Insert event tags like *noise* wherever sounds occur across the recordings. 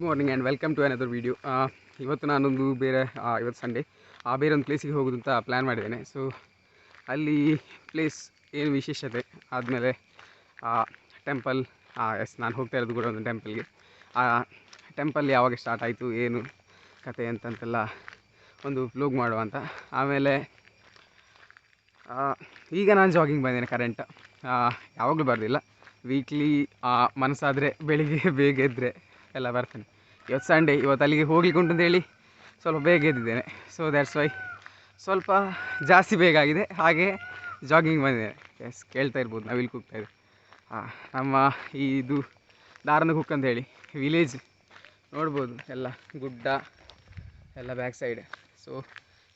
Morning and welcome to another video ಇವತ್ತು ನಾನೊಂದು ಬೇರೆ ಇವತ್ತು ಸಂಡೇ ಆ ಬೇರೆ ಒಂದು ಪ್ಲೇಸಿಗೆ ಹೋಗೋದು ಅಂತ ಪ್ಲ್ಯಾನ್ ಮಾಡಿದ್ದೇನೆ. ಸೊ ಅಲ್ಲಿ ಪ್ಲೇಸ್ ಏನು ವಿಶೇಷತೆ? ಆದಮೇಲೆ ಟೆಂಪಲ್ ಎಸ್ ನಾನು ಹೋಗ್ತಾ ಇರೋದು ಕೂಡ ಒಂದು ಟೆಂಪಲ್ಗೆ ಆ ಟೆಂಪಲ್ ಯಾವಾಗ ಸ್ಟಾರ್ಟ್ ಆಯಿತು, ಏನು ಕತೆ ಅಂತಂತೆಲ್ಲ ಒಂದು ವ್ಲೋಗ್ ಮಾಡುವ ಅಂತ. ಆಮೇಲೆ ಈಗ ನಾನು ಜಾಗಿಂಗ್ ಬಂದೇನೆ ಕರೆಂಟ್ ಯಾವಾಗಲೂ ಬರೋದಿಲ್ಲ. ವೀಕ್ಲಿ ಮನಸ್ಸಾದರೆ ಬೆಳಿಗ್ಗೆ *laughs* ಬೇಗ ಎದ್ದರೆ ಎಲ್ಲ ಬರ್ತೇನೆ. ಇವತ್ತು ಸಂಡೇ ಇವತ್ತು ಅಲ್ಲಿಗೆ ಹೋಗ್ಲಿಕ್ಕೆ ಉಂಟು ಅಂತೇಳಿ ಸ್ವಲ್ಪ ಬೇಗ ಎದ್ದಿದ್ದೇನೆ. ಸೊ ದ್ಯಾಟ್ಸ್ ವೈ ಸ್ವಲ್ಪ ಜಾಸ್ತಿ ಬೇಗ ಆಗಿದೆ. ಹಾಗೆ ಜಾಗಿಂಗ್ ಬಂದಿದ್ದೇನೆ ಎಸ್ ಕೇಳ್ತಾ ಇರ್ಬೋದು ನಾವಿಲ್ಲಿ ಕೂಗ್ತಾ ಹಾಂ ನಮ್ಮ ಈ ಇದು ದಾರನ ಕುಕ್ ಅಂತ ಹೇಳಿ ವಿಲೇಜ್ ನೋಡ್ಬೋದು, ಎಲ್ಲ ಗುಡ್ಡ, ಎಲ್ಲ ಬ್ಯಾಕ್ ಸೈಡ್ ಸೊ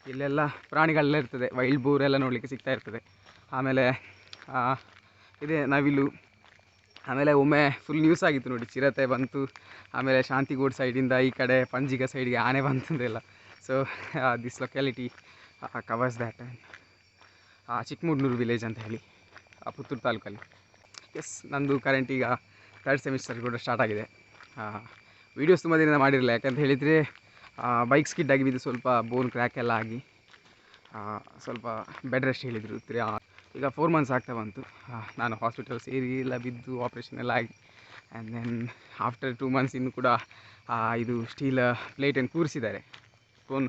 ಇಲ್ಲೆಲ್ಲ ಪ್ರಾಣಿಗಳೆಲ್ಲ ಇರ್ತದೆ. ವೈಲ್ಡ್ ಬೂರೆಲ್ಲ ನೋಡಲಿಕ್ಕೆ ಸಿಗ್ತಾ ಇರ್ತದೆ. ಆಮೇಲೆ ಇದೆ ನವಿಲು ಆಮೇಲೆ ಒಮ್ಮೆ ಫುಲ್ ನ್ಯೂಸ್ ಆಗಿತ್ತು ನೋಡಿ. ಚಿರತೆ ಬಂತು. ಆಮೇಲೆ ಶಾಂತಿಗೂಡ್ ಸೈಡಿಂದ ಈ ಕಡೆ ಪಂಜಿಗ ಸೈಡ್ಗೆ ಆನೆ ಬಂತು ಅಂತೆಲ್ಲ so this locality covers that Chikkamudnur village ಅಂತ ಹೇಳಿ ಆ, ಪುತ್ತೂರು ತಾಲೂಕಲ್ಲಿ. ಎಸ್ ನಂದು ಕರೆಂಟ್ ಈಗ ಥರ್ಡ್ ಸೆಮಿಸ್ಟರ್ ಕೂಡ ಸ್ಟಾರ್ಟ್ ಆಗಿದೆ. ವೀಡಿಯೋಸ್ ತುಂಬ ದಿನ ಮಾಡಿರಲಿಲ್ಲ. ಯಾಕಂತ ಹೇಳಿದರೆ ಬೈಕ್ ಸ್ಕಿಡ್ ಆಗಿ ಬಿದ್ದು ಸ್ವಲ್ಪ ಬೋನ್ ಕ್ರ್ಯಾಕ್ ಎಲ್ಲ ಆಗಿ ಸ್ವಲ್ಪ ಬೆಡ್ ರೆಸ್ಟ್ ಹೇಳಿದರು. ತ್ರೀ ಈಗ ಫೋರ್ ಮಂತ್ಸ್ ಆಗ್ತಾ ಬಂತು. ನಾನು ಹಾಸ್ಪಿಟಲ್ ಸೇರಿ ಎಲ್ಲ ಬಿದ್ದು ಆಪ್ರೇಷನ್ ಎಲ್ಲ ಆಗಿ and then after two months ಇನ್ನು ಕೂಡ ಇದು ಸ್ಟೀಲ್ ಪ್ಲೇಟನ್ನು ಕೂರಿಸಿದ್ದಾರೆ. ಫೋನ್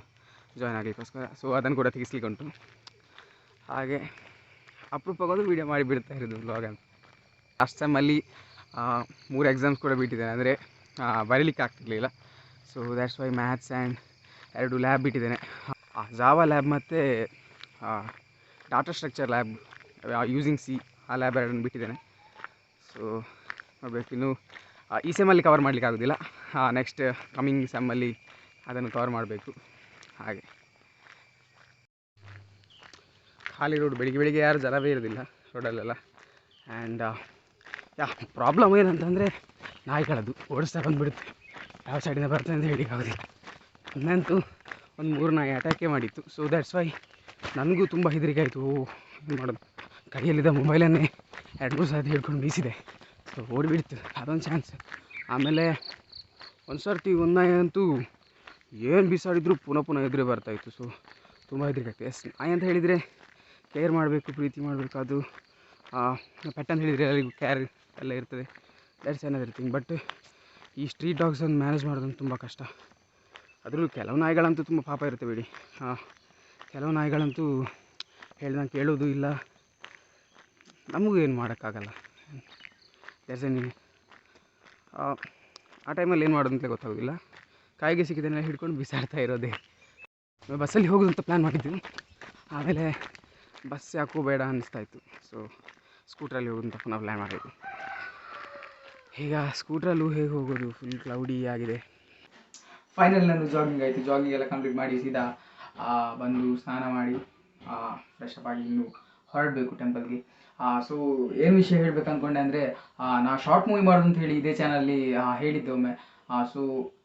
ಜಾಯ್ನ್ ಆಗಲಿಕ್ಕೋಸ್ಕರ. ಸೊ ಅದನ್ನು ಕೂಡ ತೆಗಿಸ್ಲಿಕ್ಕೆ ಉಂಟು ಹಾಗೆ ಅಪರೂಪಕ್ಕೊಂದು ವೀಡಿಯೋ ಮಾಡಿ ಬಿಡ್ತಾ ಇರೋದು ವ್ಲಾಗ್ ಅಂತ. ಲಾಸ್ಟ್ ಟೈಮಲ್ಲಿ ಮೂರು ಎಕ್ಸಾಮ್ಸ್ ಕೂಡ ಬಿಟ್ಟಿದ್ದೇನೆ ಅಂದರೆ ಬರೀಲಿಕ್ಕೆ ಆಗ್ತಿರ್ಲಿಲ್ಲ. So that's why maths and ಎರಡು ಲ್ಯಾಬ್ ಬಿಟ್ಟಿದ್ದೇನೆ. ಜಾವಾ ಲ್ಯಾಬ್ ಮತ್ತು data structure lab using C ಆ ಲ್ಯಾಬ್ ಎರಡನ್ನು ಬಿಟ್ಟಿದ್ದೇನೆ. ಸೊ ನೋಡಬೇಕು, ಇನ್ನು ಈ ಸೆಮ್ಮಲ್ಲಿ ಕವರ್ ಮಾಡಲಿಕ್ಕೆ ಆಗೋದಿಲ್ಲ. ನೆಕ್ಸ್ಟ್ ಕಮಿಂಗ್ ಸೆಮ್ಮಲ್ಲಿ ಅದನ್ನು ಕವರ್ ಮಾಡಬೇಕು. ಹಾಗೆ. ಖಾಲಿ ರೋಡ್ ಬೆಳಿಗ್ಗೆ ಬೆಳಿಗ್ಗೆ ಯಾರು ಜಲವೇ ಇರೋದಿಲ್ಲ ರೋಡಲ್ಲೆಲ್ಲ ಆ್ಯಂಡ್ ಯಾ ಪ್ರಾಬ್ಲಮ್ ಏನಂತಂದರೆ ನಾಯಿಗಳದ್ದು ಓಡಿಸ್ತಾ ಬಂದುಬಿಡುತ್ತೆ. ಯಾವ ಸೈಡಿಂದ ಬರ್ತದೆ ಅಂತ ಹೇಳಿಕ್ಕೆ ಆಗೋದಿಲ್ಲ. ನನ್ನಂತೂ ಒಂದು ಮೂರು ನಾಯಿ ಅಟ್ಯಾಕೇ ಮಾಡಿತ್ತು. ಸೊ ದ್ಯಾಟ್ಸ್ ವೈ ನನಗೂ ತುಂಬ ಹೆದರಿಕೆ ಆಯಿತು. ಏನು ಮಾಡೋದು. ಕೈಯಲ್ಲಿದ್ದ ಮೊಬೈಲನ್ನೇ ಎರಡು ಮೂರು ಸರ್ತಿ ಹಿಡ್ಕೊಂಡು ಬೀಸಿದೆ. ಸೊ ಓಡಿಬಿಡ್ತು ಅದೊಂದು ಚಾನ್ಸ್ ಆಮೇಲೆ ಒಂದು ಸರ್ತಿ ಒಂದು ಅಂತೂ ಏನು ಬಿಸಾಡಿದ್ರು ಪುನಃ ಪುನಃ ಎದುರೇ ಬರ್ತಾಯಿತ್ತು ಸೊ ತುಂಬ ಹೆದರಿಕೆ ಆಯಿತು. ಎಸ್ ನಾಯಿ ಅಂತ ಹೇಳಿದರೆ ಕೇರ್ ಮಾಡಬೇಕು, ಪ್ರೀತಿ ಮಾಡಬೇಕು, ಅದು ಪೆಟ್ ಅಂತ ಹೇಳಿದರೆ ಎಲ್ಲರಿಗೂ ಕೇರ್ ಎಲ್ಲ ಇರ್ತದೆ. ದ್ಯಾಟ್ಸ್ ಏನದರ್ ಇರ್ತೀನಿ ಬಟ್ ಈ ಸ್ಟ್ರೀಟ್ ಡಾಗ್ಸನ್ನು ಮ್ಯಾನೇಜ್ ಮಾಡೋದಂತೂ ತುಂಬ ಕಷ್ಟ. ಅದರಲ್ಲೂ ಕೆಲವು ನಾಯಿಗಳಂತೂ ತುಂಬ ಪಾಪ ಇರುತ್ತೆ ಬಿಡಿ. ಹಾಂ ಕೆಲವು ನಾಯಿಗಳಂತೂ ಹೇಳ್ದಂಗೆ ಕೇಳೋದು ಇಲ್ಲ. ನಮಗೂ ಏನು ಮಾಡೋಕ್ಕಾಗಲ್ಲ. ಎಸ್ ಎನಿ ಆ ಟೈಮಲ್ಲಿ ಏನು ಮಾಡೋದು ಅಂತಲೇ ಗೊತ್ತಾಗೋದಿಲ್ಲ. ಕಾಯಿಗೆ ಸಿಕ್ಕಿದ್ದನ್ನೆಲ್ಲ ಹಿಡ್ಕೊಂಡು ಬಿಸಾಡ್ತಾ ಇರೋದೇ. ಬಸ್ಸಲ್ಲಿ ಹೋಗೋದು ಅಂತ ಪ್ಲ್ಯಾನ್ ಮಾಡಿದ್ವಿ ಆಮೇಲೆ ಬಸ್ ಯಾಕೋ ಬೇಡ ಅನ್ನಿಸ್ತಾ ಇತ್ತು. ಸೊ ಸ್ಕೂಟ್ರಲ್ಲಿ ಹೋಗೋದು ಅಂತ ಪುನಃ ಪ್ಲ್ಯಾನ್ ಮಾಡಿದ್ವಿ ಈಗ ಸ್ಕೂಟ್ರಲ್ಲೂ ಹೇಗೆ ಹೋಗೋದು? ಫುಲ್ ಕ್ಲೌಡಿ ಆಗಿದೆ. ಫೈನಲ್ ನಂದು ಜಾಗಿಂಗ್ ಆಯಿತು. ಜಾಗಿಂಗ್ ಎಲ್ಲ ಕಂಪ್ಲೀಟ್ ಮಾಡಿ ಸೀದಾ ಬಂದು ಸ್ನಾನ ಮಾಡಿ ಫ್ರೆಶ್ ಅಪ್ ಆಗಿ ಇನ್ನು ಹೊರಡಬೇಕು ಟೆಂಪಲ್ಗೆ ಸೊ ಏನು ವಿಷಯ ಹೇಳ್ಬೇಕು ಅಂದ್ಕೊಂಡೆ ಅಂದರೆ ನಾ ಶಾರ್ಟ್ ಮೂವಿ ಮಾಡೋದು ಅಂತ ಹೇಳಿ ಇದೇ ಚಾನಲ್ಲಿ ಹೇಳಿದ್ದೆ ಒಮ್ಮೆ. ಸೊ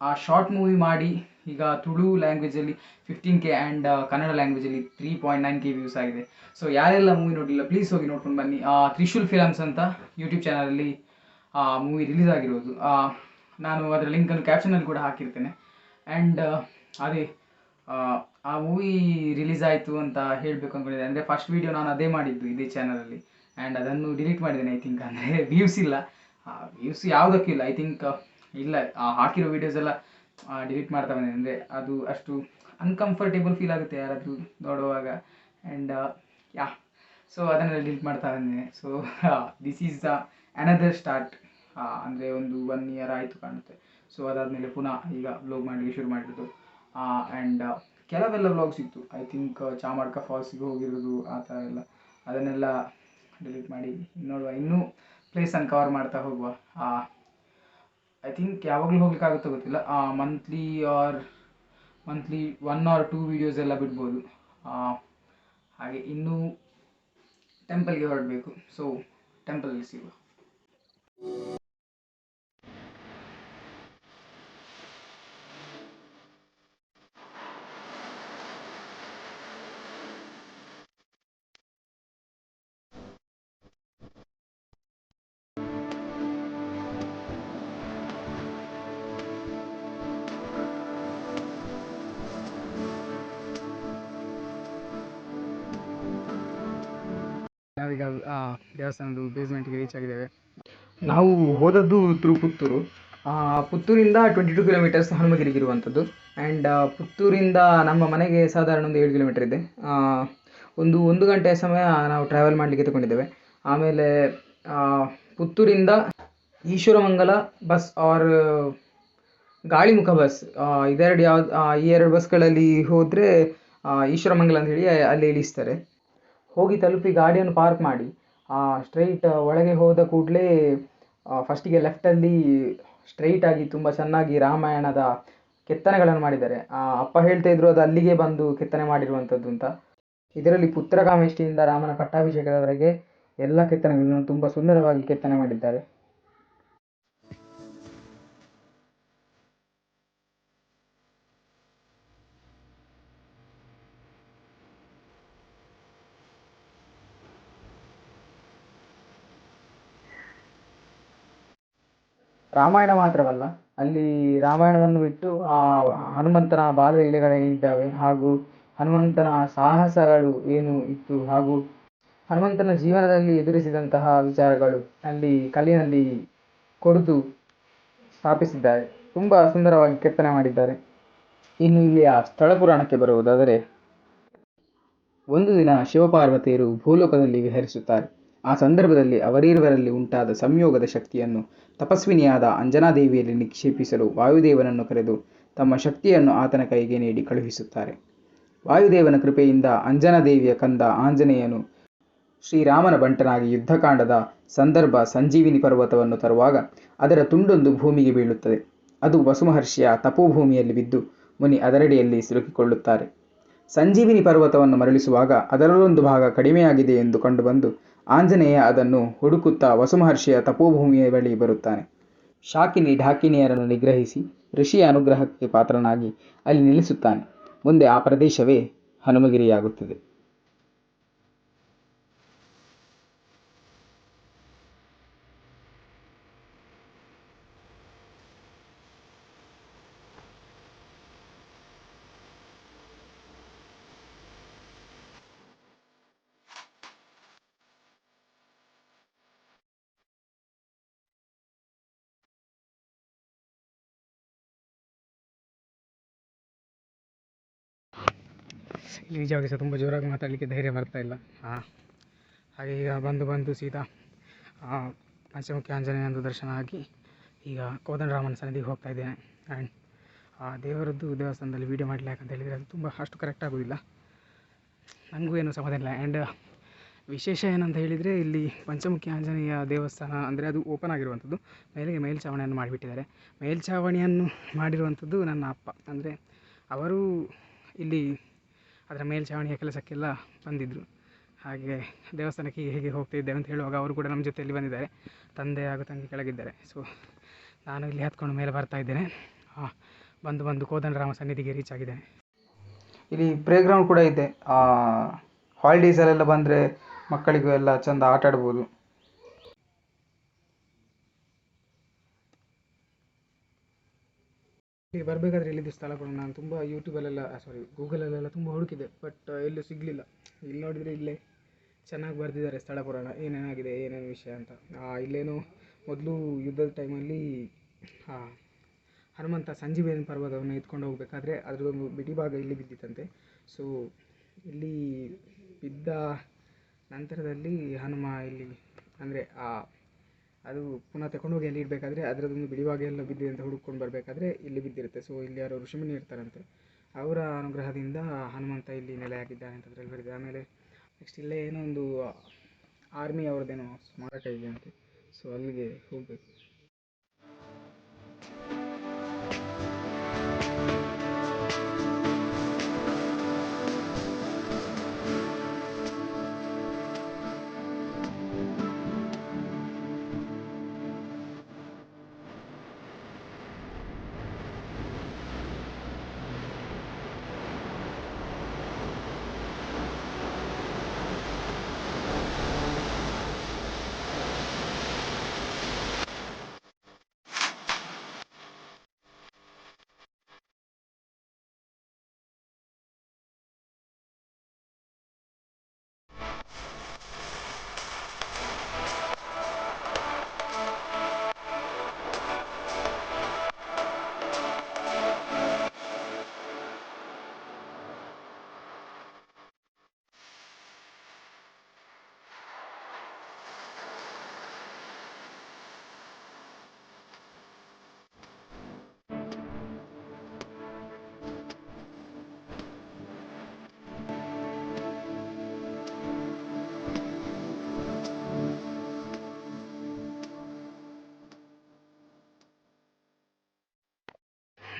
ಆ ಶಾರ್ಟ್ ಮೂವಿ ಮಾಡಿ, ಈಗ ತುಳು ಲ್ಯಾಂಗ್ವೇಜಲ್ಲಿ fifteen K and Kannada ಲ್ಯಾಂಗ್ವೇಜಲ್ಲಿ three point nine K views ಆಗಿದೆ. ಸೊ ಯಾರೆಲ್ಲ ಮೂವಿ ನೋಡಿಲ್ಲ ಪ್ಲೀಸ್ ಹೋಗಿ ನೋಡ್ಕೊಂಡು ಬನ್ನಿ. ತ್ರಿಶೂಲ್ ಫಿಲಮ್ಸ್ ಅಂತ ಯೂಟ್ಯೂಬ್ ಚಾನಲಲ್ಲಿ ಮೂವಿ ರಿಲೀಸ್ ಆಗಿರೋದು. ನಾನು ಅದರ ಲಿಂಕನ್ನು ಕ್ಯಾಪ್ಷನಲ್ಲಿ ಕೂಡ ಹಾಕಿರ್ತೇನೆ. ಆ್ಯಂಡ್ ಅದೇ ಆ, ಮೂವಿ ರಿಲೀಸ್ ಆಯಿತು ಅಂತ ಹೇಳಬೇಕು ಅಂದ್ಕೊಂಡಿದ್ದೆ ಅಂದರೆ ಫಸ್ಟ್ ವೀಡಿಯೋ ನಾನು ಅದೇ ಮಾಡಿದ್ದು ಇದೇ ಚಾನಲಲ್ಲಿ ಆ್ಯಂಡ್ ಅದನ್ನು ಡಿಲೀಟ್ ಮಾಡಿದ್ದೇನೆ ಐ ಥಿಂಕ್ ಅಂದರೆ ವ್ಯೂಸ್ ಇಲ್ಲ. ವ್ಯೂಸ್ ಯಾವುದಕ್ಕೂ ಇಲ್ಲ. ಐ ಥಿಂಕ್ ಇಲ್ಲ. ಹಾಕಿರೋ ವೀಡಿಯೋಸ್ ಎಲ್ಲ ಡಿಲೀಟ್ ಮಾಡ್ತಾ ಬಂದಿದೆ ಅಂದರೆ ಅದು ಅಷ್ಟು ಅನ್ಕಂಫರ್ಟೇಬಲ್ ಫೀಲ್ ಆಗುತ್ತೆ ಯಾರಾದರೂ ನೋಡುವಾಗ. ಆ್ಯಂಡ್ ಯಾ ಸೊ ಅದನ್ನೆಲ್ಲ ಡಿಲೀಟ್ ಮಾಡ್ತಾ ಬಂದಿದ್ದೇನೆ so this is the another start ಅಂದರೆ ಒಂದು ಒನ್ ಇಯರ್ ಆಯಿತು ಕಾಣುತ್ತೆ. ಸೊ ಅದಾದಮೇಲೆ ಪುನಃ ಈಗ ಬ್ಲೋಗ್ ಮಾಡಲಿಕ್ಕೆ ಶುರು ಮಾಡಿರೋದು ಆ್ಯಂಡ್ ಕೆಲವೆಲ್ಲ ವ್ಲಾಗ್ಸ್ ಇತ್ತು. ಐ ಥಿಂಕ್ ಚಾಮಡ್ಕ ಫಾಲ್ಸಿಗೆ ಹೋಗಿರೋದು ಆ ಥರ ಎಲ್ಲ. ಅದನ್ನೆಲ್ಲ ಡಿಲೀಟ್ ಮಾಡಿ ನೋಡುವ. ಇನ್ನೂ ಪ್ಲೇಸನ್ನು ಕವರ್ ಮಾಡ್ತಾ ಹೋಗುವ. ಐ ಥಿಂಕ್ ಯಾವಾಗಲೂ ಹೋಗ್ಲಿಕ್ಕಾಗುತ್ತೋ ಗೊತ್ತಿಲ್ಲ. Monthly or monthly one or two videos ಎಲ್ಲ ಬಿಡ್ಬೋದು. ಹಾಗೆ ಇನ್ನೂ ಟೆಂಪಲ್ಗೆ ಹೊರಡಬೇಕು. ಸೊ ಟೆಂಪಲಲ್ಲಿ ಸಿಗುವ. ದೇವಸ್ಥಾನದ ಬೇಸ್ಮೆಂಟ್ಗೆ ರೀಚ್ ಆಗಿದ್ದೇವೆ. ನಾವು ಹೋದದ್ದು ತ್ರೂ ಪುತ್ತೂರು ಆ, ಪುತ್ತೂರಿಂದ ಟ್ವೆಂಟಿ ಟು ಕಿಲೋಮೀಟರ್ಸ್ ಹನುಮಗಿರಿಗೆ ಇರುವಂಥದ್ದು ಆ್ಯಂಡ್ ಪುತ್ತೂರಿಂದ ನಮ್ಮ ಮನೆಗೆ ಸಾಧಾರಣ ಒಂದು ಏಳು ಕಿಲೋಮೀಟರ್ ಇದೆ. ಆ, ಒಂದು ಒಂದು ಗಂಟೆಯ ಸಮಯ ನಾವು ಟ್ರಾವೆಲ್ ಮಾಡಲಿಕ್ಕೆ ತಗೊಂಡಿದ್ದೇವೆ ಆಮೇಲೆ ಆ, ಪುತ್ತೂರಿಂದ Ishwaramangala bus or Galimukha bus ಇದೆರಡು ಯಾವ್ದು ಈ ಎರಡು ಬಸ್ಗಳಲ್ಲಿ ಹೋದರೆ ಈಶ್ವರಮಂಗಲ ಅಂತ ಹೇಳಿ ಅಲ್ಲಿ ಇಳಿಸ್ತಾರೆ. ಹೋಗಿ ತಲುಪಿ ಗಾಡಿಯನ್ನು ಪಾರ್ಕ್ ಮಾಡಿ ಸ್ಟ್ರೈಟ್ ಒಳಗೆ ಹೋದ ಕೂಡಲೇ ಫಸ್ಟಿಗೆ ಲೆಫ್ಟಲ್ಲಿ ಸ್ಟ್ರೈಟ್ ಆಗಿ ತುಂಬ ಚೆನ್ನಾಗಿ ರಾಮಾಯಣದ ಕೆತ್ತನೆಗಳನ್ನು ಮಾಡಿದ್ದಾರೆ. ಆ, ಅಪ್ಪ ಹೇಳ್ತಾ ಇದ್ರು ಅದು ಅಲ್ಲಿಗೆ ಬಂದು ಕೆತ್ತನೆ ಮಾಡಿರುವಂಥದ್ದು ಅಂತ. ಇದರಲ್ಲಿ ಪುತ್ರಕಾಮೇಷ್ಟಿಯಿಂದ ರಾಮನ ಪಟ್ಟಾಭಿಷೇಕದವರೆಗೆ ಎಲ್ಲ ಕೆತ್ತನೆಗಳನ್ನು ತುಂಬ ಸುಂದರವಾಗಿ ಕೆತ್ತನೆ ಮಾಡಿದ್ದಾರೆ. ರಾಮಾಯಣ ಮಾತ್ರವಲ್ಲ, ಅಲ್ಲಿ ರಾಮಾಯಣವನ್ನು ಬಿಟ್ಟು ಆ ಹನುಮಂತನ ಬಾಲ ಬಾಲಲೀಲೆಗಳಿದ್ದಾವೆ ಹಾಗೂ ಹನುಮಂತನ ಸಾಹಸಗಳು ಏನು ಇತ್ತು ಹಾಗೂ ಹನುಮಂತನ ಜೀವನದಲ್ಲಿ ಎದುರಿಸಿದಂತಹ ವಿಚಾರಗಳು ಅಲ್ಲಿ ಕಲ್ಲಿನಲ್ಲಿ ಕೊಡುತು ಸ್ಥಾಪಿಸಿದ್ದಾರೆ. ತುಂಬ ಸುಂದರವಾಗಿ ಕೆತ್ತನೆ ಮಾಡಿದ್ದಾರೆ. ಇನ್ನು ಇಲ್ಲಿಯ ಸ್ಥಳ ಪುರಾಣಕ್ಕೆ ಬರುವುದಾದರೆ, ಒಂದು ದಿನ ಶಿವಪಾರ್ವತಿಯರು ಭೂಲೋಕದಲ್ಲಿ ವಿಹರಿಸುತ್ತಾರೆ. ಆ ಸಂದರ್ಭದಲ್ಲಿ ಅವರಿರುವರಲ್ಲಿ ಉಂಟಾದ ಸಂಯೋಗದ ಶಕ್ತಿಯನ್ನು ತಪಸ್ವಿನಿಯಾದ ಅಂಜನಾದೇವಿಯಲ್ಲಿ ನಿಕ್ಷೇಪಿಸಲು ವಾಯುದೇವನನ್ನು ಕರೆದು ತಮ್ಮ ಶಕ್ತಿಯನ್ನು ಆತನ ಕೈಗೆ ನೀಡಿ ಕಳುಹಿಸುತ್ತಾರೆ. ವಾಯುದೇವನ ಕೃಪೆಯಿಂದ ಅಂಜನಾದೇವಿಯ ಕಂದ ಆಂಜನೇಯನು ಶ್ರೀರಾಮನ ಬಂಟನಾಗಿ ಯುದ್ಧಕಾಂಡದ ಸಂದರ್ಭ ಸಂಜೀವಿನಿ ಪರ್ವತವನ್ನು ತರುವಾಗ ಅದರ ತುಂಡೊಂದು ಭೂಮಿಗೆ ಬೀಳುತ್ತದೆ. ಅದು ವಸುಮಹರ್ಷಿಯ ತಪೋಭೂಮಿಯಲ್ಲಿ ಬಿದ್ದು ಮುನಿ ಅದರಡಿಯಲ್ಲಿ ಸಿಲುಕಿಕೊಳ್ಳುತ್ತಾರೆ. ಸಂಜೀವಿನಿ ಪರ್ವತವನ್ನು ಮರಳಿಸುವಾಗ ಅದರಲ್ಲೊಂದು ಭಾಗ ಕಡಿಮೆಯಾಗಿದೆ ಎಂದು ಕಂಡುಬಂದು ಆಂಜನೇಯ ಅದನ್ನು ಹುಡುಕುತ್ತಾ ವಸುಮಹರ್ಷಿಯ ತಪೋಭೂಮಿಯ ಬಳಿ ಬರುತ್ತಾನೆ. ಶಾಕಿನಿ ಢಾಕಿನಿಯರನ್ನು ನಿಗ್ರಹಿಸಿ ಋಷಿಯ ಅನುಗ್ರಹಕ್ಕೆ ಪಾತ್ರನಾಗಿ ಅಲ್ಲಿ ನಿಲ್ಲಿಸುತ್ತಾನೆ ಮುಂದೆ ಆ ಪ್ರದೇಶವೇ ಹನುಮಗಿರಿಯಾಗುತ್ತದೆ. ನಿಜವಾಗಿ ಸಹ ತುಂಬ ಜೋರಾಗಿ ಮಾತಾಡಲಿಕ್ಕೆ ಧೈರ್ಯ ಬರ್ತಾ ಇಲ್ಲ. ಹಾಗೆ ಈಗ ಬಂದು ಬಂದು ಸೀದಾ ಪಂಚಮುಖಿ ಆಂಜನೇಯಂದು ದರ್ಶನ ಆಗಿ ಈಗ ಕೋದಂಡರಾಮನ ಸನ್ನಿಧಿಗೆ ಹೋಗ್ತಾ ಇದ್ದೇನೆ. ಆ್ಯಂಡ್ ಆ, ದೇವರದ್ದು ದೇವಸ್ಥಾನದಲ್ಲಿ ವೀಡಿಯೋ ಮಾಡಲಿ ಯಾಕಂತ ಹೇಳಿದರೆ ಅದು ತುಂಬ ಅಷ್ಟು ಕರೆಕ್ಟ್ ಆಗೋದಿಲ್ಲ. ನನಗೂ ಏನು ಸಮಾಧಾನ ಇಲ್ಲ. ಆ್ಯಂಡ್ ವಿಶೇಷ ಏನಂತ ಹೇಳಿದರೆ ಇಲ್ಲಿ ಪಂಚಮುಖಿ ಆಂಜನೇಯ ದೇವಸ್ಥಾನ ಅಂದರೆ ಅದು ಓಪನ್ ಆಗಿರುವಂಥದ್ದು. ಮೇಲೆಗೆ ಮೇಲ್ಛಾವಣಿಯನ್ನು ಮಾಡಿಬಿಟ್ಟಿದ್ದಾರೆ. ಮೇಲ್ಛಾವಣಿಯನ್ನು ಮಾಡಿರುವಂಥದ್ದು ನನ್ನ ಅಪ್ಪ. ಅಂದರೆ, ಅವರು ಇಲ್ಲಿ ಅದರ ಮೇಲ್ಛಾವಣಿಯ ಕೆಲಸಕ್ಕೆಲ್ಲ ಬಂದಿದ್ದರು ಹಾಗೆ ದೇವಸ್ಥಾನಕ್ಕೆ ಹೇಗೆ ಹೋಗ್ತಿದ್ದೇವೆ ಅಂತ ಹೇಳುವಾಗ ಅವರು ಕೂಡ ನಮ್ಮ ಜೊತೆಯಲ್ಲಿ ಬಂದಿದ್ದಾರೆ. ತಂದೆ ಹಾಗೂ ತಂಗಿ ಕೆಳಗಿದ್ದಾರೆ. ಸೊ ನಾನು ಇಲ್ಲಿ ಹತ್ಕೊಂಡು ಮೇಲೆ ಬರ್ತಾ ಇದ್ದೇನೆ. ಬಂದು ಬಂದು ಕೋದಂಡರಾಮ ಸನ್ನಿಧಿಗೆ ರೀಚ್ ಆಗಿದ್ದೇನೆ. ಇಲ್ಲಿ ಪ್ಲೇ ಗ್ರೌಂಡ್ ಕೂಡ ಇದೆ. ಹಾಲಿಡೇಸಲ್ಲೆಲ್ಲ ಬಂದರೆ ಮಕ್ಕಳಿಗೂ ಎಲ್ಲ ಚೆಂದ ಆಟ ಆಡ್ಬೋದು. ಇಲ್ಲಿ ಬರಬೇಕಾದ್ರೆ ಇಲ್ಲಿದ್ದು ಸ್ಥಳಗಳು? ನಾನು ತುಂಬ ಯೂಟ್ಯೂಬಲ್ಲೆಲ್ಲ ಸಾರಿ ಗೂಗಲಲ್ಲೆಲ್ಲ ತುಂಬ ಹುಡುಕಿದೆ ಬಟ್ ಎಲ್ಲೂ ಸಿಗಲಿಲ್ಲ. ಇಲ್ಲಿ ನೋಡಿದರೆ ಇಲ್ಲೇ ಚೆನ್ನಾಗಿ ಬರೆದಿದ್ದಾರೆ ಸ್ಥಳ ಪುರಾಣ. ಏನೇನಾಗಿದೆ ಏನೇನು ವಿಷಯ ಅಂತ. ಇಲ್ಲೇನು ಮೊದಲು ಯುದ್ಧದ ಟೈಮಲ್ಲಿ ಹನುಮಂತ ಸಂಜೀವಿನಿ ಪರ್ವತವನ್ನು ಎತ್ಕೊಂಡು ಹೋಗಬೇಕಾದ್ರೆ ಅದರದೊಂದು ಬಿಡಿ ಭಾಗ ಇಲ್ಲಿ ಬಿದ್ದಿತ್ತಂತೆ. ಸೊ ಇಲ್ಲಿ ಬಿದ್ದ ನಂತರದಲ್ಲಿ ಹನುಮ ಇಲ್ಲಿ, ಅಂದರೆ, ಆ ಅದು ಪುನಃ ತಗೊಂಡೋಗಿ ಅಲ್ಲಿ ಇಡಬೇಕಾದ್ರೆ ಅದರದೊಂದು ಬಿಡಿಭಾಗ ಎಲ್ಲ ಬಿದ್ದಿದೆ ಅಂತ ಹುಡುಕೊಂಡು ಬರಬೇಕಾದ್ರೆ ಇಲ್ಲಿ ಬಿದ್ದಿರುತ್ತೆ. ಸೊ ಇಲ್ಲಿ ಯಾರೋ ಋಷಿಮುನಿ ಇರ್ತಾರಂತೆ. ಅವರ ಅನುಗ್ರಹದಿಂದ ಹನುಮಂತ ಇಲ್ಲಿ ನೆಲೆಯಾಗಿದ್ದಾನೆ ಅಂತ ಬರೆದಿದೆ ಆಮೇಲೆ ನೆಕ್ಸ್ಟ್ ಇಲ್ಲೇ ಏನೋ ಒಂದು ಆರ್ಮಿ ಅವ್ರದ್ದೇನೋ ಸ್ಮಾರಕ ಇದೆ ಅಂತೆ. ಸೊ ಅಲ್ಲಿಗೆ ಹೋಗಬೇಕು.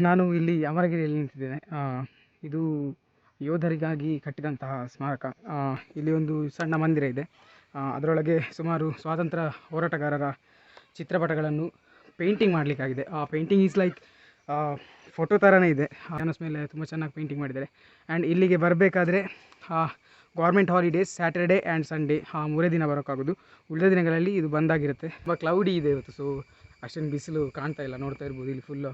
ನಾನು ಇಲ್ಲಿ ಅಮರಗಿರಿಯಲ್ಲಿ ನಿಂತಿದ್ದೇನೆ. ಇದು ಯೋಧರಿಗಾಗಿ ಕಟ್ಟಿದಂತಹ ಸ್ಮಾರಕ. ಇಲ್ಲಿ ಒಂದು ಸಣ್ಣ ಮಂದಿರ ಇದೆ. ಅದರೊಳಗೆ ಸುಮಾರು ಸ್ವಾತಂತ್ರ್ಯ ಹೋರಾಟಗಾರರ ಚಿತ್ರಪಟಗಳನ್ನು ಪೇಂಟಿಂಗ್ ಮಾಡಲಿಕ್ಕಾಗಿದೆ. ಆ ಪೇಂಟಿಂಗ್ ಈಸ್ ಲೈಕ್ ಫೋಟೋ ಥರನೇ ಇದೆ. ಕ್ಯಾನ್ವಸ್ ಮೇಲೆ ತುಂಬ ಚೆನ್ನಾಗಿ ಪೇಂಟಿಂಗ್ ಮಾಡಿದ್ದಾರೆ. ಆ್ಯಂಡ್ ಇಲ್ಲಿಗೆ ಬರಬೇಕಾದ್ರೆ government holidays Saturday and Sunday ಆ, ಮೂರೇ ದಿನ ಬರೋಕ್ಕಾಗೋದು. ಉಳಿದ ದಿನಗಳಲ್ಲಿ ಇದು ಬಂದಾಗಿರುತ್ತೆ. ತುಂಬ ಕ್ಲೌಡಿ ಇದೆ ಇವತ್ತು ಸೊ ಅಷ್ಟೊಂದು ಬಿಸಿಲು ಕಾಣ್ತಾ ಇಲ್ಲ, ನೋಡ್ತಾ ಇರ್ಬೋದು ಇಲ್ಲಿ full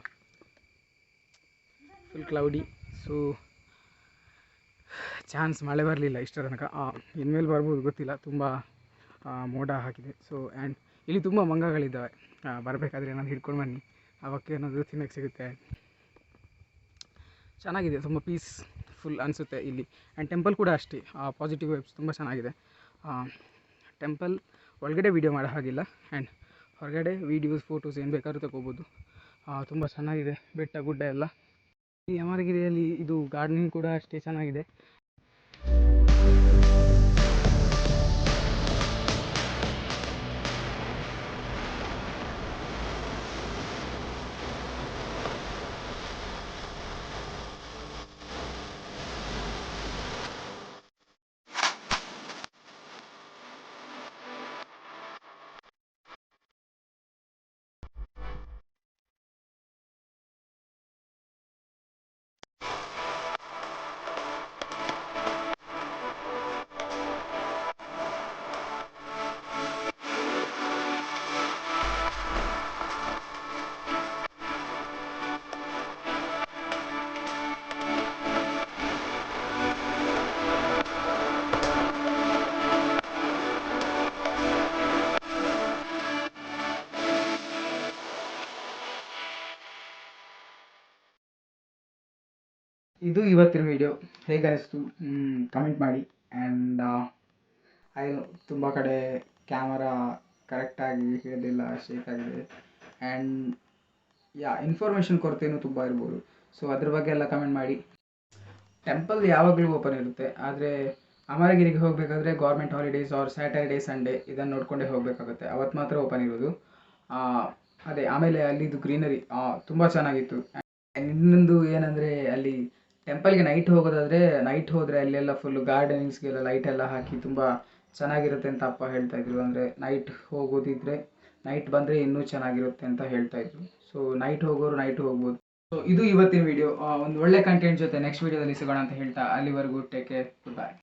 full cloudy so chance ಮಳೆ ಬರಲಿಲ್ಲ ಇಷ್ಟರ ತನಕ. ಇನ್ಮೇಲೆ ಬರ್ಬೋದು, ಗೊತ್ತಿಲ್ಲ. ತುಂಬ ಮೋಡ ಹಾಕಿದೆ. ಸೊ ಆ್ಯಂಡ್ ಇಲ್ಲಿ ತುಂಬ ಮಂಗಗಳಿದ್ದಾವೆ. ಬರಬೇಕಾದ್ರೆ ಏನಾದ್ರು ಹಿಡ್ಕೊಂಡು ಬನ್ನಿ. ಅವಕ್ಕೆ ಏನಾದರೂ ತಿನ್ನಕ್ಕೆ ಸಿಗುತ್ತೆ. ಚೆನ್ನಾಗಿದೆ, ತುಂಬ ಪೀಸ್ ಫುಲ್ ಅನಿಸುತ್ತೆ ಇಲ್ಲಿ. ಆ್ಯಂಡ್ ಟೆಂಪಲ್ ಕೂಡ ಅಷ್ಟೇ. ಪಾಸಿಟಿವ್ ವೈಬ್ಸ್ ತುಂಬ ಚೆನ್ನಾಗಿದೆ. ಟೆಂಪಲ್ ಒಳಗಡೆ ವೀಡಿಯೋ ಮಾಡೋ ಹಾಗಿಲ್ಲ. ಆ್ಯಂಡ್ ಹೊರಗಡೆ ವೀಡಿಯೋಸ್ ಫೋಟೋಸ್ ಏನು ಬೇಕಾದ್ರೂ ತಗೋಬೋದು. ತುಂಬ ಚೆನ್ನಾಗಿದೆ. ಬೆಟ್ಟ ಗುಡ್ಡ ಎಲ್ಲ. ಈ ಅಮರಗಿರಿಯಲ್ಲಿ ಇದು ಗಾರ್ಡನಿಂಗ್ ಕೂಡ ಅಷ್ಟೇ ಚೆನ್ನಾಗಿದೆ. ಇದು ಇವತ್ತಿನ ವಿಡಿಯೋ ಹೇಗೆ ಅನಿಸ್ತು ಕಮೆಂಟ್ ಮಾಡಿ. ಆ್ಯಂಡ್ ಐ ತುಂಬ ಕಡೆ ಕ್ಯಾಮರಾ ಕರೆಕ್ಟಾಗಿ ಹಿಡಿದಿಲ್ಲ ಶೇಕ್ ಆಗಿದೆ. ಆ್ಯಂಡ್ ಯಾ ಇನ್ಫಾರ್ಮೇಷನ್ ಕೊರತೆಯೂ ತುಂಬ ಇರ್ಬೋದು. ಸೊ ಅದ್ರ ಬಗ್ಗೆ ಎಲ್ಲ ಕಮೆಂಟ್ ಮಾಡಿ. ಟೆಂಪಲ್ ಯಾವಾಗಲೂ ಓಪನ್ ಇರುತ್ತೆ. ಆದರೆ, ಅಮರಗಿರಿಗೆ ಹೋಗಬೇಕಾದ್ರೆ government holidays or Saturday Sunday ಇದನ್ನು ನೋಡಿಕೊಂಡೇ ಹೋಗಬೇಕಾಗುತ್ತೆ. ಅವತ್ತು ಮಾತ್ರ ಓಪನ್ ಇರೋದು. ಅದೇ, ಆಮೇಲೆ ಅಲ್ಲಿದು ಗ್ರೀನರಿ ತುಂಬ ಚೆನ್ನಾಗಿತ್ತು. ಇನ್ನೊಂದು ಏನಂದರೆ ಅಲ್ಲಿ ಟೆಂಪಲ್ಗೆ ನೈಟ್ ಹೋಗೋದಾದರೆ ನೈಟ್ ಹೋದರೆ ಅಲ್ಲೆಲ್ಲ ಫುಲ್ ಗಾರ್ಡನಿಂಗ್ಸ್ಗೆಲ್ಲ ಲೈಟ್ ಎಲ್ಲ ಹಾಕಿ ತುಂಬ ಚೆನ್ನಾಗಿರುತ್ತೆ ಅಂತ ಅಪ್ಪ ಹೇಳ್ತಾ ಇದ್ರು. ಅಂದರೆ ನೈಟ್ ಹೋಗೋದಿದ್ರೆ ನೈಟ್ ಬಂದರೆ ಇನ್ನೂ ಚೆನ್ನಾಗಿರುತ್ತೆ ಅಂತ ಹೇಳ್ತಾ ಇದ್ರು. ಸೊ ನೈಟ್ ಹೋಗೋರು ನೈಟ್ ಹೋಗ್ಬೋದು. ಸೊ ಇದು ಇವತ್ತಿನ ವಿಡಿಯೋ ಒಂದು ಒಳ್ಳೆ ಕಂಟೆಂಟ್ ಜೊತೆ ನೆಕ್ಸ್ಟ್ ವಿಡಿಯೋದಲ್ಲಿ ಸಿಗೋಣ ಅಂತ ಹೇಳ್ತಾ ಅಲ್ಲಿವರೆಗೂ ಟೇಕ್ ಕೇರ್ ಗುಡ್ ಬೈ